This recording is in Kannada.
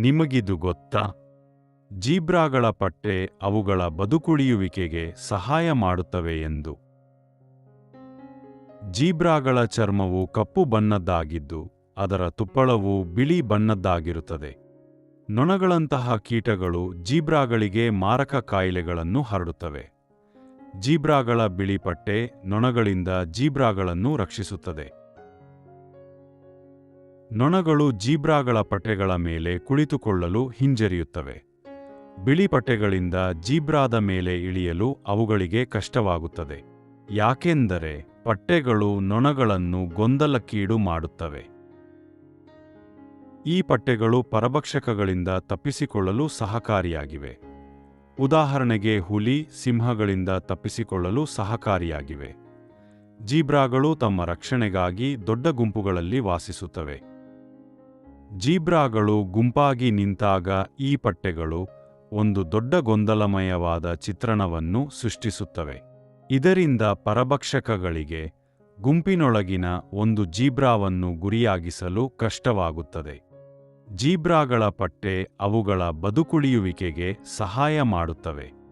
ನಿಮಗಿದು ಗೊತ್ತಾ? ಜೀಬ್ರಾಗಳ ಪಟ್ಟೆ ಅವುಗಳ ಬದುಕುಳಿಯುವಿಕೆಗೆ ಸಹಾಯ ಮಾಡುತ್ತವೆ ಎಂದು. ಜೀಬ್ರಾಗಳ ಚರ್ಮವು ಕಪ್ಪು ಬಣ್ಣದ್ದಾಗಿದ್ದು, ಅದರ ತುಪ್ಪಳವು ಬಿಳಿ ಬಣ್ಣದ್ದಾಗಿರುತ್ತದೆ. ನೊಣಗಳಂತಹ ಕೀಟಗಳು ಜೀಬ್ರಾಗಳಿಗೆ ಮಾರಕ ಕಾಯಿಲೆಗಳನ್ನು ಹರಡುತ್ತವೆ. ಜೀಬ್ರಾಗಳ ಬಿಳಿ ಪಟ್ಟೆ ನೊಣಗಳಿಂದ ಜೀಬ್ರಾಗಳನ್ನು ರಕ್ಷಿಸುತ್ತದೆ. ನೊಣಗಳು ಜೀಬ್ರಾಗಳ ಪಟ್ಟೆಗಳ ಮೇಲೆ ಕುಳಿತುಕೊಳ್ಳಲು ಹಿಂಜರಿಯುತ್ತವೆ. ಬಿಳಿ ಪಟ್ಟೆಗಳಿಂದ ಜೀಬ್ರಾದ ಮೇಲೆ ಇಳಿಯಲು ಅವುಗಳಿಗೆ ಕಷ್ಟವಾಗುತ್ತದೆ. ಯಾಕೆಂದರೆ ಪಟ್ಟೆಗಳು ನೊಣಗಳನ್ನು ಗೊಂದಲಕ್ಕೀಡು ಮಾಡುತ್ತವೆ. ಈ ಪಟ್ಟೆಗಳು ಪರಭಕ್ಷಕಗಳಿಂದ ತಪ್ಪಿಸಿಕೊಳ್ಳಲು ಸಹಕಾರಿಯಾಗಿವೆ. ಉದಾಹರಣೆಗೆ ಹುಲಿ ಸಿಂಹಗಳಿಂದ ತಪ್ಪಿಸಿಕೊಳ್ಳಲು ಸಹಕಾರಿಯಾಗಿವೆ. ಜೀಬ್ರಾಗಳು ತಮ್ಮ ರಕ್ಷಣೆಗಾಗಿ ದೊಡ್ಡ ಗುಂಪುಗಳಲ್ಲಿ ವಾಸಿಸುತ್ತವೆ. ಜೀಬ್ರಾಗಳು ಗುಂಪಾಗಿ ನಿಂತಾಗ ಈ ಪಟ್ಟೆಗಳು ಒಂದು ದೊಡ್ಡ ಗೊಂದಲಮಯವಾದ ಚಿತ್ರಣವನ್ನು ಸೃಷ್ಟಿಸುತ್ತವೆ. ಇದರಿಂದ ಪರಭಕ್ಷಕಗಳಿಗೆ ಗುಂಪಿನೊಳಗಿನ ಒಂದು ಜೀಬ್ರಾವನ್ನು ಗುರಿಯಾಗಿಸಲು ಕಷ್ಟವಾಗುತ್ತದೆ. ಜೀಬ್ರಾಗಳ ಪಟ್ಟೆ ಅವುಗಳ ಬದುಕುಳಿಯುವಿಕೆಗೆ ಸಹಾಯ ಮಾಡುತ್ತವೆ.